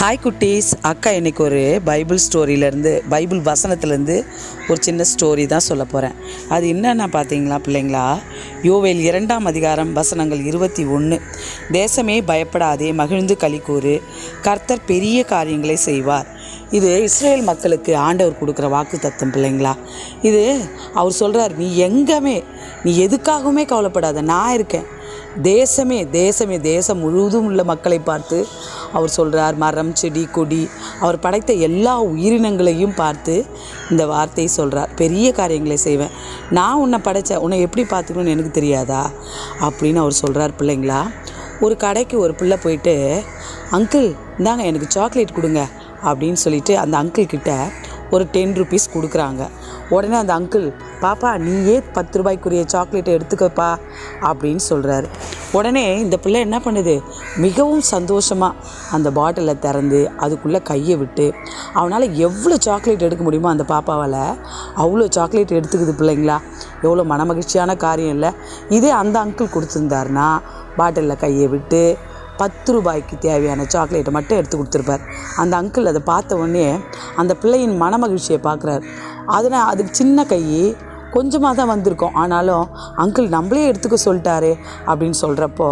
Hi குட்டீஸ். அக்கா இன்னைக்கு ஒரு பைபிள் ஸ்டோரியிலேருந்து பைபிள் வசனத்துலேருந்து ஒரு சின்ன ஸ்டோரி தான் சொல்ல போகிறேன் அது என்னென்னா பார்த்தீங்களா பிள்ளைங்களா? யோவேல் இரண்டாம் அதிகாரம் வசனங்கள் இருபத்தி ஒன்று தேசமே பயப்படாதே மகிழ்ந்து கலிக்கூறு கர்த்தர் பெரிய காரியங்களை செய்வார். இது இஸ்ரேல் மக்களுக்கு ஆண்டவர் கொடுக்குற வாக்கு தத்தம் பிள்ளைங்களா? இது அவர் சொல்கிறார் நீ எங்கேயுமே நீ எதுக்காகவுமே கவலைப்படாத நான் இருக்கேன். தேசமே தேசமே தேசம் முழுவதும் உள்ள மக்களை பார்த்து அவர் சொல்கிறார் மரம் செடி கொடி. அவர் படைத்த எல்லா உயிரினங்களையும் பார்த்து இந்த வார்த்தையை சொல்கிறார் பெரிய காரியங்களை செய்வேன். நான் உன்னை படைத்தேன் உன்னை எப்படி பார்த்துக்கணும்னு எனக்கு தெரியாதா? அப்படின்னு அவர் சொல்கிறார் பிள்ளைங்களா ஒரு கடைக்கு ஒரு பிள்ளை போயிட்டு அங்கிள் இந்தாங்க எனக்கு சாக்லேட் கொடுங்க. அப்படின்னு சொல்லிட்டு அந்த அங்கிள் கிட்ட ஒரு டென் ருபீஸ் கொடுக்குறாங்க. உடனே அந்த அங்கிள் பாப்பா நீயே பத்து ரூபாய்க்குரிய சாக்லேட்டை எடுத்துக்கப்பா அப்படின்னு சொல்கிறாரு உடனே இந்த பிள்ளை என்ன பண்ணுது? மிகவும் சந்தோஷமாக அந்த பாட்டிலை திறந்து அதுக்குள்ளே கையை விட்டு அவனால் எவ்வளோ சாக்லேட் எடுக்க முடியுமோ அந்த பாப்பாவால் அவ்வளோ சாக்லேட் எடுத்துக்குது பிள்ளைங்களா. எவ்வளோ மனமகிழ்ச்சியான காரியம் இல்லை. இதே அந்த அங்கிள் கொடுத்துருந்தாருன்னா பாட்டிலில் கையை விட்டு பத்து ரூபாய்க்கு தேவையான சாக்லேட்டை மட்டும் எடுத்து கொடுத்துருப்பார். அந்த அங்கிள் அதை பார்த்த உடனே அந்த பிள்ளையின் மனமகிழ்ச்சியை பார்க்குறாரு. அதனால் அதுக்கு சின்ன கை கொஞ்சமாக தான் வந்திருக்கும். ஆனாலும் அங்கிள் நம்மளே எடுத்துக்க சொல்லிட்டாரு அப்படின்னு சொல்கிறப்போ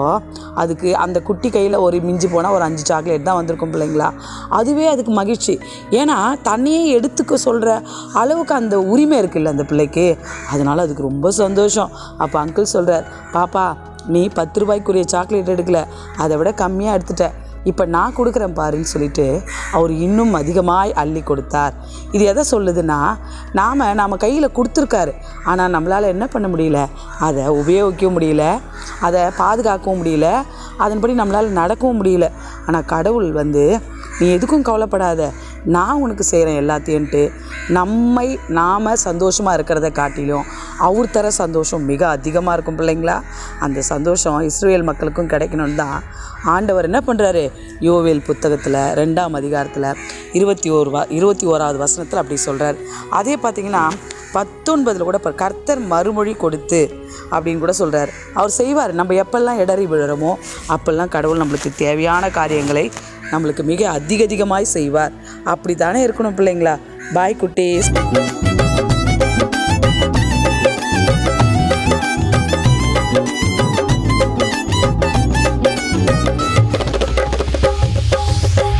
அதுக்கு அந்த குட்டி கையில் ஒரு மிஞ்சி போனால் ஒரு அஞ்சு சாக்லேட் தான் வந்திருக்கும் பிள்ளைங்களா? அதுவே அதுக்கு மகிழ்ச்சி. ஏன்னா தன்னையே எடுத்துக்க சொல்கிற அளவுக்கு அந்த உரிமை இருக்குல்ல அந்த பிள்ளைக்கு. அதனால் அதுக்கு ரொம்ப சந்தோஷம். அப்போ அங்கிள் சொல்கிறார் பாப்பா நீ பத்து ரூபாய்க்குரிய சாக்லேட் எடுக்கல. அதை விட கம்மியாக எடுத்துட்ட. இப்போ நான் கொடுக்குறேன் பாருன்னு சொல்லிட்டு அவர் இன்னும் அதிகமாய் அள்ளி கொடுத்தார். இது எதை சொல்லுதுன்னா நாம் நாம் கையில் கொடுத்துருக்காரு. ஆனால் நம்மளால் என்ன பண்ண முடியல? அதை உபயோகிக்கவும் முடியல. அதை பாதுகாக்கவும் முடியல. அதன்படி நம்மளால் நடக்கவும் முடியல. ஆனால் கடவுள் வந்து நீ எதுக்கும் கவலைப்படாத. நான் உனக்கு செய்கிறேன் எல்லாத்தையும்ட்டு நம்மை நாம் சந்தோஷமாக இருக்கிறத காட்டிலும் அவர் தர சந்தோஷம் மிக அதிகமாக இருக்கும் பிள்ளைங்களா. அந்த சந்தோஷம் இஸ்ரேல் மக்களுக்கும் கிடைக்கணும்னு தான் ஆண்டவர் என்ன பண்ணுறாரு யோவேல் புத்தகத்தில் ரெண்டாம் அதிகாரத்தில் இருபத்தி ஓர் வா இருபத்தி ஓராவது வசனத்தில் அப்படி சொல்கிறார் அதே பார்த்திங்கன்னா பத்தொன்பதில் கூட இப்போ கர்த்தர் மறுமொழி கொடுத்து அப்படின்னு கூட சொல்கிறார் அவர் செய்வார் நம்ம எப்பெல்லாம் இடறி விழுறோமோ அப்பெல்லாம் கடவுள் நம்மளுக்கு தேவையான காரியங்களை நம்மளுக்கு மிக அதிக அதிகமாய் செய்வார். அப்படி தானே இருக்கணும் பிள்ளைங்களா? பாய் குட்டீஸ்.